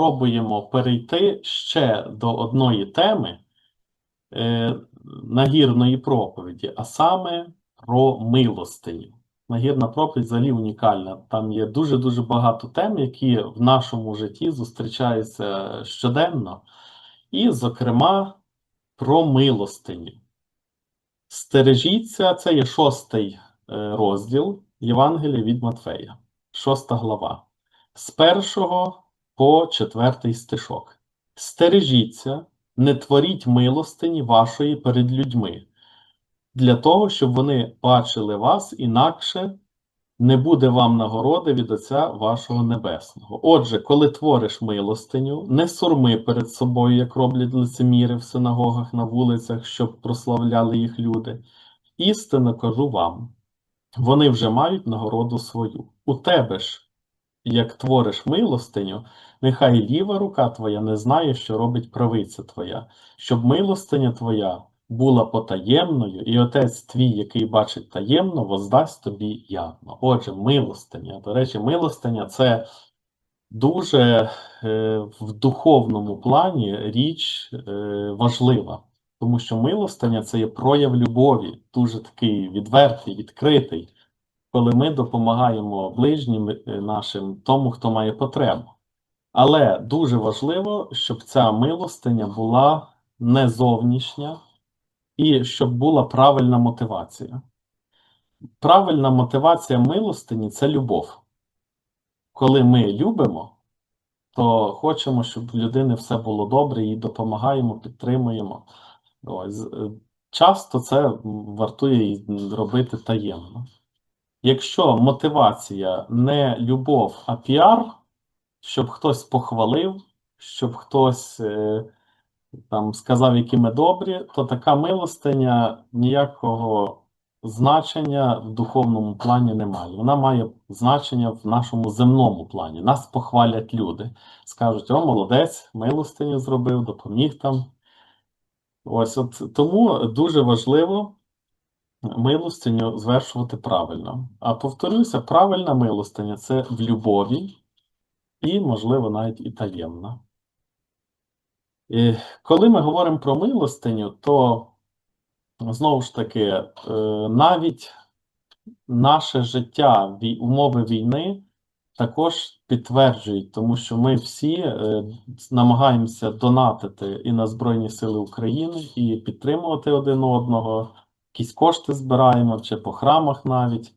спробуємо перейти ще до одної теми е, нагірної проповіді, а саме про милостиню. Нагірна проповідь взагалі унікальна. Там є дуже-дуже багато тем, які в нашому житті зустрічаються щоденно, і, зокрема, про милостиню. Стережіться, це є шостий е, розділ Євангелія від Матфея, шоста глава, з першого по четвертий стишок. Стережіться, не творіть милостині вашої перед людьми, для того, щоб вони бачили вас, інакше не буде вам нагороди від Отця вашого Небесного. Отже, коли твориш милостиню, не сурми перед собою, як роблять лицеміри в синагогах на вулицях, щоб прославляли їх люди. Істинно кажу вам, вони вже мають нагороду свою. У тебе ж, як твориш милостиню, нехай ліва рука твоя не знає, що робить правиця твоя, щоб милостиня твоя була потаємною, і отець твій, який бачить таємно, воздасть тобі явно. Отже, милостиня. До речі, милостиня це дуже е, в духовному плані річ е, важлива. Тому що милостиня це є прояв любові, дуже такий відвертий, відкритий, коли ми допомагаємо ближнім е, нашим тому, хто має потребу. Але дуже важливо, щоб ця милостиня була не зовнішня і щоб була правильна мотивація. Правильна мотивація милостині це любов. Коли ми любимо, то хочемо, щоб в людини все було добре, їй допомагаємо, підтримуємо. Ось. е, Часто це вартує робити таємно. Якщо мотивація не любов, а піар, щоб хтось похвалив, щоб хтось е, там сказав, які ми добрі, то така милостиня ніякого значення в духовному плані не має. Вона має значення в нашому земному плані. Нас похвалять люди. Скажуть, о, молодець, милостиню зробив, допоміг там. Ось от тому дуже важливо милостиню звершувати правильно. А повторюся, правильна милостиня це в любові і, можливо, навіть і таємна. І коли ми говоримо про милостиню, то знову ж таки, е, навіть наше життя, умови війни також підтверджують, тому що ми всі е, намагаємося донатити і на Збройні Сили України, і підтримувати один одного, якісь кошти збираємо, чи по храмах навіть.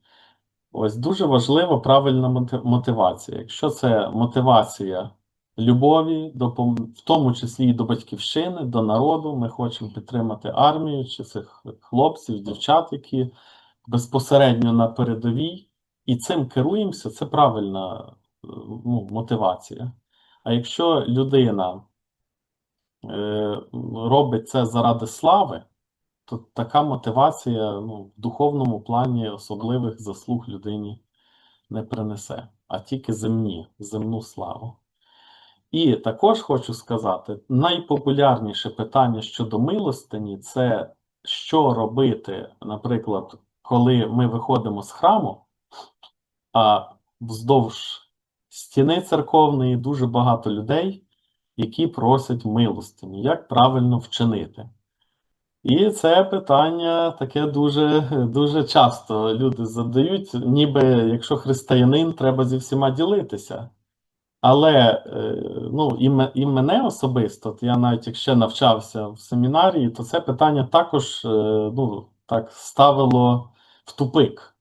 Ось дуже важлива правильна мотивація. Якщо це мотивація любові, допом- в тому числі і до батьківщини, до народу, ми хочемо підтримати армію чи цих хлопців, дівчат, які безпосередньо на передовій, і цим керуємося, це правильна ну, мотивація. А якщо людина е, робить це заради слави, то така мотивація ну, в духовному плані особливих заслуг людині не принесе, а тільки земні, земну славу. І також хочу сказати, найпопулярніше питання щодо милостині це що робити, наприклад, коли ми виходимо з храму, а вздовж стіни церковної дуже багато людей, які просять милостині. Як правильно вчинити? І це питання таке дуже, дуже часто люди задають, ніби якщо християнин, треба зі всіма ділитися. Але е, ну, і, і мене особисто, я навіть якщо навчався в семінарії, то це питання також е, ну, так ставило в тупик.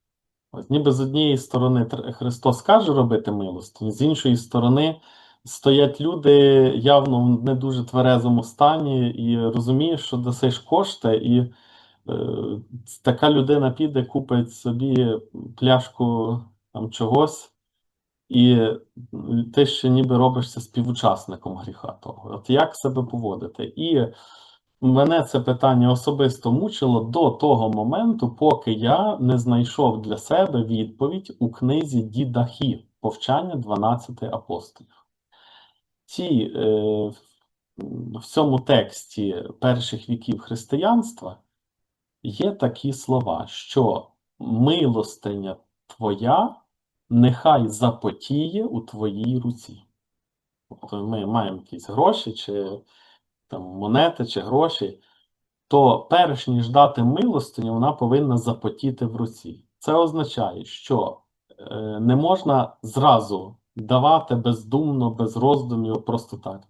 Ось ніби з однієї сторони Христос каже робити милостиню, з іншої сторони стоять люди явно в не дуже тверезому стані і розумієш, що досиш кошти, і е, така людина піде, купить собі пляшку там чогось. І ти ще ніби робишся співучасником гріха того. От як себе поводити? І мене це питання особисто мучило до того моменту, поки я не знайшов для себе відповідь у книзі Дідахі Повчання 12 апостолів. Ці, е, в цьому тексті перших віків християнства є такі слова, що милостиня твоя нехай запотіє у твоїй руці. тобто ми маємо якісь гроші, чи там монети, чи гроші, то перш ніж дати милостиню, вона повинна запотіти в руці. Це означає, що е, не можна зразу давати бездумно, без роздумів, просто так.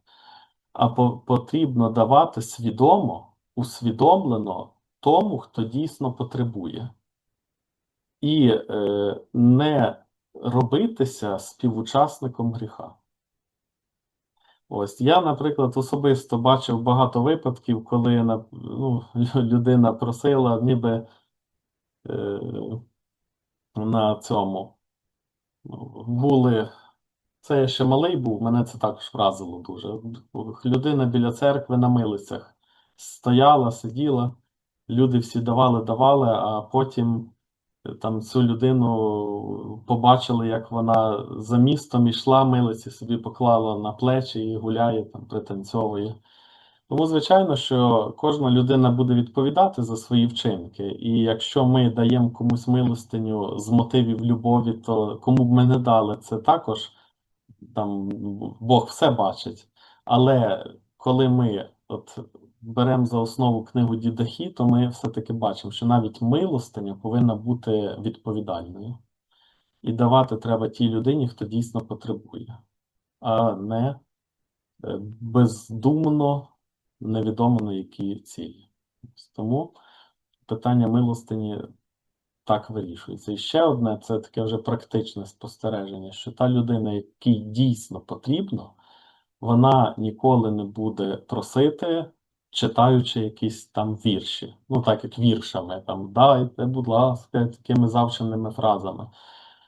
А по- потрібно давати свідомо, усвідомлено тому, хто дійсно потребує. І е, не робитися співучасником гріха. Ось я, наприклад, особисто бачив багато випадків, коли ну, людина просила, ніби е, на цьому ну, були. Це я ще малий був, мене це також вразило дуже. Людина біля церкви на милицях стояла, сиділа, люди всі давали, давали, а потім е, там цю людину побачили, як вона за містом йшла, милиці собі поклала на плечі і гуляє, там, пританцьовує. Тому, звичайно, що кожна людина буде відповідати за свої вчинки. І якщо ми даємо комусь милостиню з мотивів любові, то кому б ми не дали, це також там Бог все бачить. Але коли ми от беремо за основу книгу Дідахі, то ми все-таки бачимо, що навіть милостиня повинна бути відповідальною. І давати треба тій людині, хто дійсно потребує, а не е, бездумно, невідомо на які цілі. Тому питання милостині так вирішується. І ще одне це таке вже практичне спостереження, що та людина, якій дійсно потрібно, вона ніколи не буде просити, читаючи якісь там вірші. Ну, так як віршами, там дайте, будь ласка, такими завченими фразами.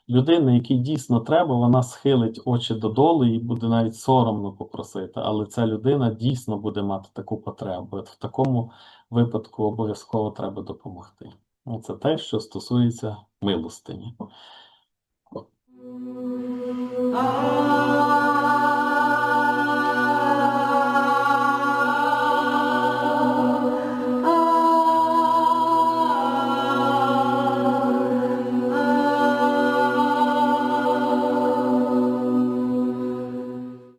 Людина, якій дійсно треба, вона схилить очі додолу і буде навіть соромно попросити, але ця людина дійсно буде мати таку потребу. От в такому випадку обов'язково треба допомогти. Ну, Це те, що стосується милостині.